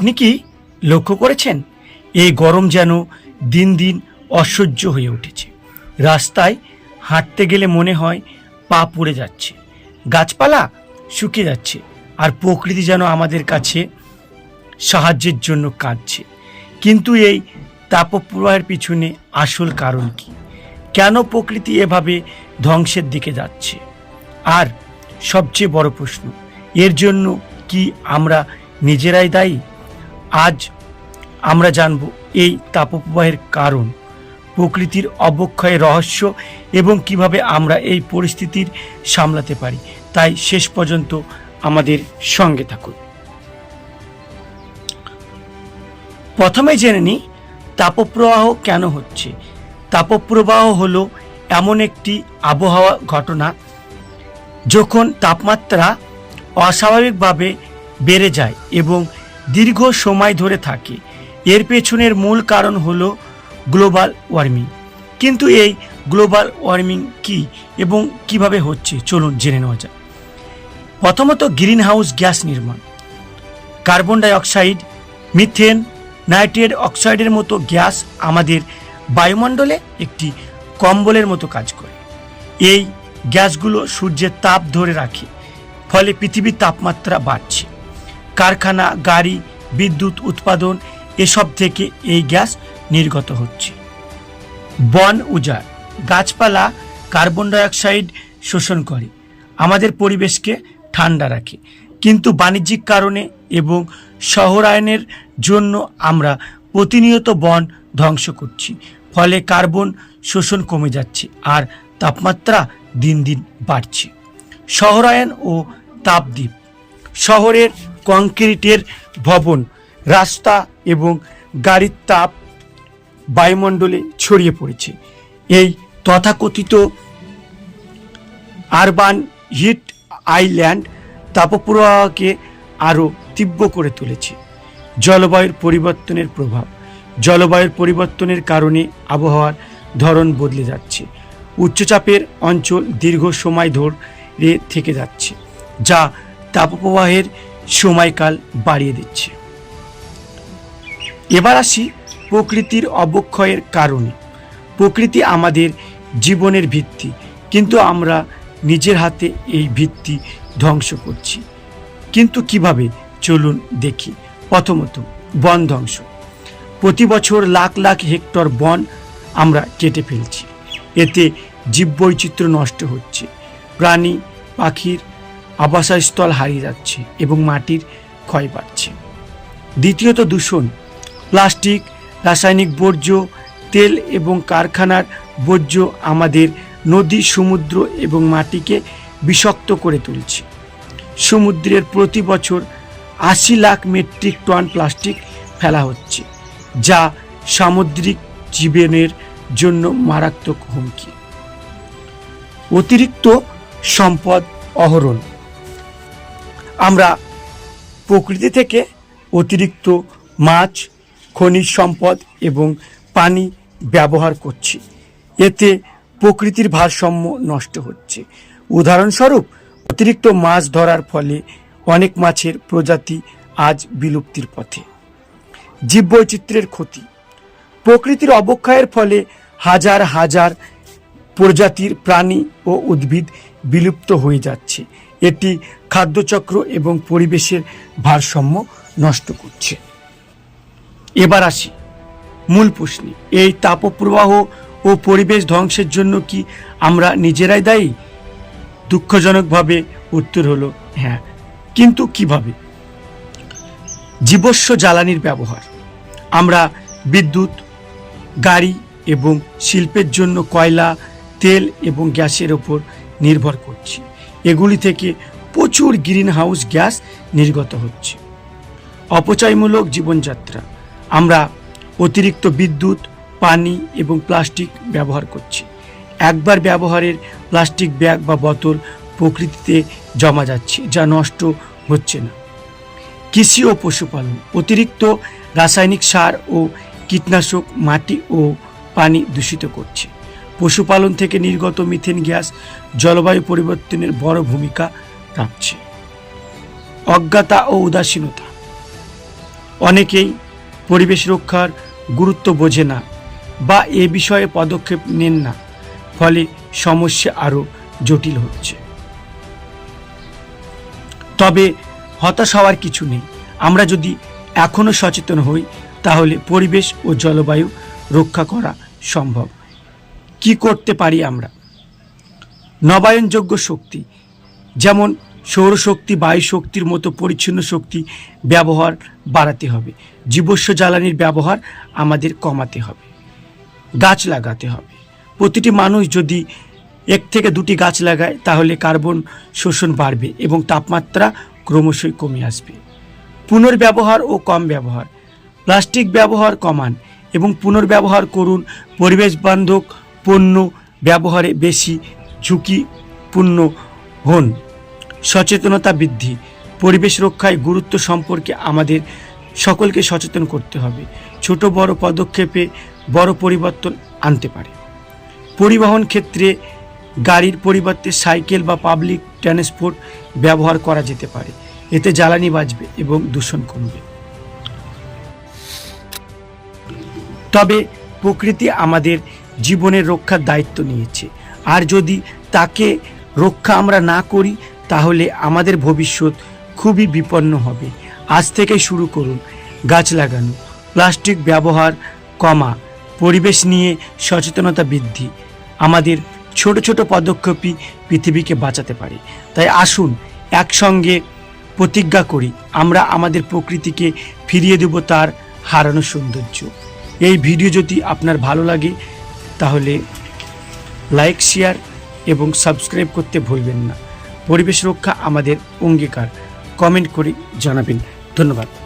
আপনি কি লক্ষ্য করেছেন? এই গরম যেন দিন দিন অসহ্য হয়ে উঠেছে। রাস্তায় হাঁটতে গেলে মনে হয় পা পুড়ে যাচ্ছে। গাছপালা শুকিয়ে যাচ্ছে আর প্রকৃতি যেন আমাদের কাছে সাহায্যের জন্য কাঁদছে। কিন্তু এই তাপপ্রবাহের পিছনে আসল কারণ কি? কেন প্রকৃতি এভাবে ধ্বংসের দিকে যাচ্ছে? আর সবচেয়ে বড় প্রশ্ন, এর জন্য কি আমরা নিজেরাই দায়ী? আজ আমরা জানব এই তাপপ্রবাহের কারণ, প্রকৃতির অবক্ষয়ের রহস্য এবং কীভাবে আমরা এই পরিস্থিতির সামলাতে পারি। তাই শেষ পর্যন্ত আমাদের সঙ্গে থাকুন। প্রথমে জেনে নিই, তাপপ্রবাহ কেন হচ্ছে? তাপপ্রবাহ হলো এমন একটি আবহাওয়া ঘটনা যখন তাপমাত্রা অস্বাভাবিকভাবে বেড়ে যায় এবং দীর্ঘ সময় ধরে থাকে। এর পেছনের মূল কারণ হলো গ্লোবাল ওয়ার্মিং। কিন্তু এই গ্লোবাল ওয়ার্মিং কি এবং কীভাবে হচ্ছে, চলুন জেনে নেওয়া যাক। প্রথমত গ্রিন হাউস গ্যাস নির্মাণ। Carbon dioxide methane, nitrate অক্সাইডের মতো গ্যাস আমাদের বায়ুমণ্ডলে একটি কম্বলের মতো কাজ করে। এই গ্যাসগুলো সূর্যের তাপ ধরে রাখে, ফলে পৃথিবীর তাপমাত্রা বাড়ছে। কারখানা, গাড়ি, বিদ্যুৎ উৎপাদন এসব থেকে এই গ্যাস নির্গত হচ্ছে। বন উজাড়, গাছপালা কার্বন ডাইঅক্সাইড শোষণ করে, আমাদের পরিবেশকে ঠান্ডা রাখে। কিন্তু বাণিজ্যিক কারণে এবং শহরায়নের জন্য আমরা প্রতিনিয়ত বন ধ্বংস করছি, ফলে কার্বন শোষণ কমে যাচ্ছে আর তাপমাত্রা দিন দিন বাড়ছে। শহরায়ন ও তাপদ্বীপ, শহরের কংক্রিটের ভবন, রাস্তা এবং গাড়ির তাপ বায়ুমণ্ডলে ছড়িয়ে পড়েছে। এই তথাকথিত আরবান হিট আইল্যান্ড তাপপ্রবাহকে আরও তীব্র করে তুলেছে। জলবায়ুর পরিবর্তনের প্রভাব, জলবায়ুর পরিবর্তনের কারণে আবহাওয়ার ধরন বদলে যাচ্ছে। উচ্চচাপের অঞ্চল দীর্ঘ সময় ধরে থেকে যাচ্ছে, যা তাপপ্রবাহের সময়কাল বাড়িয়ে দিচ্ছে। এবার আসি প্রকৃতির অবক্ষয়ের কারণে। প্রকৃতি আমাদের জীবনের ভিত্তি, কিন্তু আমরা নিজের হাতে এই ভিত্তি ধ্বংস করছি। কিন্তু কীভাবে? চলুন দেখি। প্রথমত, বন ধ্বংস। প্রতি বছর লাখ লাখ হেক্টর বন আমরা কেটে ফেলছি। এতে জীববৈচিত্র্য নষ্ট হচ্ছে। প্রাণী, পাখির আবাসস্থল হারিয়ে যাচ্ছে এবং মাটির ক্ষয় বাড়ছে। দ্বিতীয়ত দূষণ। প্লাস্টিক, রাসায়নিক বর্জ্য, তেল এবং কারখানার বর্জ্য আমাদের নদী, সমুদ্র এবং মাটিকে বিষাক্ত করে তুলছে। সমুদ্রের প্রতি বছর আশি লাখ মেট্রিক টন প্লাস্টিক ফেলা হচ্ছে, যা সামুদ্রিক জীবনের জন্য মারাত্মক হুমকি। অতিরিক্ত সম্পদ অহরণ। আমরা প্রকৃতি থেকে অতিরিক্ত মাছ, খনিজ সম্পদ এবং পানি ব্যবহার করছি। এতে প্রকৃতির ভারসাম্য নষ্ট হচ্ছে। উদাহরণস্বরূপ, অতিরিক্ত মাছ ধরার ফলে অনেক মাছের প্রজাতি আজ বিলুপ্তির পথে। জীববৈচিত্র্যের ক্ষতি। প্রকৃতির অবক্ষয়ের ফলে হাজার হাজার প্রজাতির প্রাণী ও উদ্ভিদ বিলুপ্ত হয়ে যাচ্ছে। এটি খাদ্যচক্র এবং পরিবেশের ভারসাম্য নষ্ট করছে। এবার আসি মূল প্রশ্নে, এই তাপপ্রবাহ ও পরিবেশ ধ্বংসের জন্য কি আমরা নিজেরাই দায়ী? দুঃখজনকভাবে উত্তর হলো হ্যাঁ। কিন্তু কীভাবে? জীবস্ব জ্বালানির ব্যবহার। আমরা বিদ্যুৎ, গাড়ি এবং শিল্পের জন্য কয়লা, তেল এবং গ্যাসের ওপর নির্ভর করছি। এগুলি থেকে প্রচুর গ্রিন হাউস গ্যাস নির্গত হচ্ছে। অপচয়মূলক জীবনযাত্রা। আমরা অতিরিক্ত বিদ্যুৎ, পানি এবং প্লাস্টিক ব্যবহার করছি। একবার ব্যবহারের প্লাস্টিক ব্যাগ বা বোতল প্রকৃতিতে জমা যাচ্ছে, যা নষ্ট হচ্ছে না। কৃষি ও পশুপালন। অতিরিক্ত রাসায়নিক সার ও কীটনাশক মাটি ও পানি দূষিত করছে। পশুপালন থেকে নির্গত মিথেন গ্যাস জলবায়ু পরিবর্তনের বড় ভূমিকা রাখছে। অজ্ঞতা ও উদাসীনতা। অনেকেই পরিবেশ রক্ষার গুরুত্ব বোঝে না বা এ বিষয়ে পদক্ষেপ নেন না, ফলে সমস্যা আরও জটিল হচ্ছে। তবে হতাশ হওয়ার কিছু নেই। আমরা যদি এখনও সচেতন হই, তাহলে পরিবেশ ও জলবায়ু রক্ষা করা সম্ভব। কি করতে পারি আমরা? নবায়নযোগ্য শক্তি, যেমন সৌরশক্তি বায়ু শক্তির মতো পরিচ্ছন্ন শক্তি ব্যবহার বাড়াতে হবে। জীবস্ব জ্বালানির ব্যবহার আমাদের কমাতে হবে। গাছ লাগাতে হবে। প্রতিটি মানুষ যদি এক থেকে দুটি গাছ লাগায়, তাহলে কার্বন শোষণ বাড়বে এবং তাপমাত্রা ক্রমশই কমে আসবে। পুনর্ব্যবহার ও কম ব্যবহার। প্লাস্টিক ব্যবহার কমান এবং পুনর্ব্যবহার করুন পরিবেশ বান্ধব পণ্য ব্যবহারে বেশি ঝুঁকিপূর্ণ হন। সচেতনতা বৃদ্ধি, পরিবেশ রক্ষায় গুরুত্ব সম্পর্কে আমাদের সকলকে সচেতন করতে হবে। ছোট বড় পদক্ষেপে বড় পরিবর্তন আনতে পারে। পরিবহন ক্ষেত্রে গাড়ির পরিবর্তে সাইকেল বা পাবলিক ট্রান্সপোর্ট ব্যবহার করা যেতে পারে। এতে জ্বালানি বাঁচবে এবং দূষণ কমবে। তবে প্রকৃতি আমাদের জীবনের রক্ষার দায়িত্ব নিয়েছে। আর যদি তাকে রক্ষা আমরা না করি, তাহলে আমাদের ভবিষ্যৎ খুবই বিপন্ন হবে। আজ থেকে শুরু করুন, গাছ লাগানো, প্লাস্টিক ব্যবহার কমা, পরিবেশ নিয়ে সচেতনতা বৃদ্ধি। আমাদের ছোট ছোট পদক্ষেপই পৃথিবীকে বাঁচাতে পারে। তাই আসুন, একসঙ্গে প্রতিজ্ঞা করি, আমরা আমাদের প্রকৃতিকে ফিরিয়ে দেব তার হারানো সৌন্দর্য। এই ভিডিও যদি আপনার ভালো লাগে তাহলে লাইক, শেয়ার এবং সাবস্ক্রাইব করতে ভুলবেন না। পরিবেশ রক্ষা আমাদের অঙ্গীকার। কমেন্ট করে জানাবেন। ধন্যবাদ।